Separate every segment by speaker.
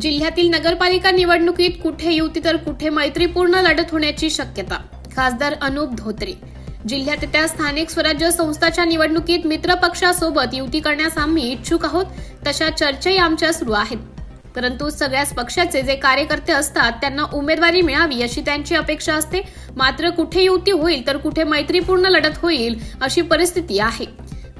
Speaker 1: जिल्ह्यातील नगरपालिका निवडणुकीत कुठे युती तर कुठे मैत्रीपूर्ण लढत होण्याची शक्यता? खासदार अनुप धोत्रे. जिल्ह्यात त्या स्थानिक स्वराज्य संस्थाच्या निवडणुकीत मित्र पक्षासोबत युती करण्यास आम्ही इच्छुक आहोत तशा चर्चाही आमच्या सुरू आहेत. परंतु सगळ्याच पक्षाचे जे कार्यकर्ते असतात त्यांना उमेदवारी मिळावी अशी त्यांची अपेक्षा असते. मात्र कुठे युती होईल तर कुठे मैत्रीपूर्ण लढत होईल अशी परिस्थिती आहे.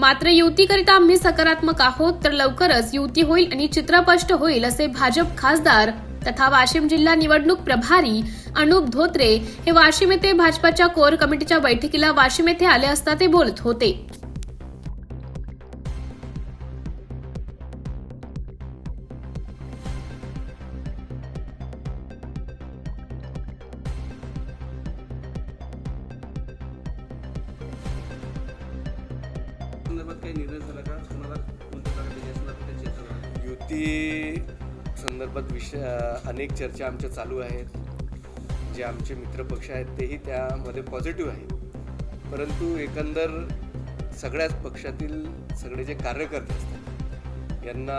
Speaker 1: मात्र युतीकरिता आम्ही सकारात्मक आहोत तर लवकरच युती होईल आणि चित्रपष्ट होईल असे भाजप खासदार तथा वाशिम जिल्हा निवडणूक प्रभारी अनुप धोत्रे हे वाशिम येथे भाजपाच्या कोर कमिटीच्या बैठकीला वाशिम येथे आले असता ते बोलत होते.
Speaker 2: संदर्भात काही निर्णय झाला का? कोणाला
Speaker 3: युती संदर्भात विषय अनेक चर्चा आमच्या चालू आहेत. जे आमचे मित्रपक्ष आहेत तेही त्यामध्ये पॉझिटिव्ह आहेत. परंतु एकंदर सगळ्याच पक्षातील सगळे जे कार्यकर्ते असतात यांना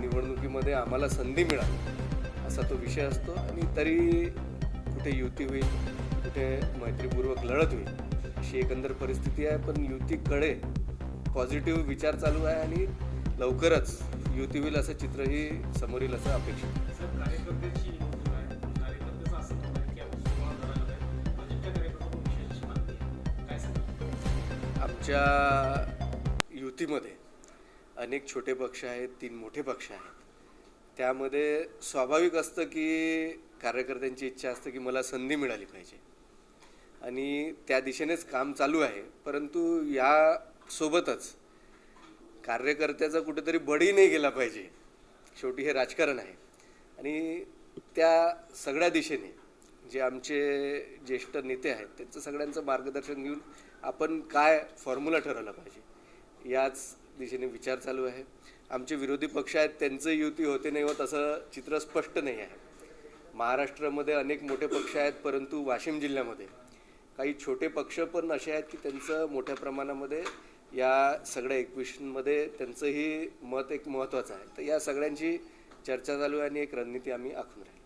Speaker 3: निवडणुकीमध्ये आम्हाला संधी मिळाली असा तो विषय असतो. आणि तरी कुठे युती होईल कुठे मैत्रीपूर्वक लढत होईल अशी एकंदर परिस्थिती आहे. पण युतीकडे पॉझिटिव्ह विचार चालू आहे आणि लवकरच युती होईल असं चित्रही समोर येईल असं अपेक्षित आमच्या युतीमध्ये अनेक छोटे पक्ष आहेत तीन मोठे पक्ष आहेत. त्यामध्ये स्वाभाविक असतं की कार्यकर्त्यांची इच्छा असते की मला संधी मिळाली पाहिजे. आणि त्या दिशेनेच काम चालू आहे. परंतु या सोबतच. कार्यकर्त्याचा कुठेतरी बळी नाही गेला पाहिजे. शेवटी हे राजकारण आहे. आणि त्या सगळ्या दिशेने जे आमचे ज्येष्ठ नेते आहेत त्यांचं सगळ्यांचं मार्गदर्शन घेऊन आपण काय फॉर्म्युला ठरवला पाहिजे याच दिशेने विचार चालू आहे. आमचे विरोधी पक्ष आहेत त्यांचं युती होते नाही होत असं चित्र स्पष्ट नाही आहे. महाराष्ट्रामध्ये अनेक मोठे पक्ष आहेत परंतु वाशिम जिल्ह्यामध्ये काही छोटे पक्ष पण असे आहेत की त्यांचं मोठ्या प्रमाणामध्ये या सगळ्या एकविशमध्ये त्यांचंही मत एक महत्त्वाचं आहे. तर या सगळ्यांची चर्चा चालू आहे आणि एक रणनीती आम्ही आखून राहील.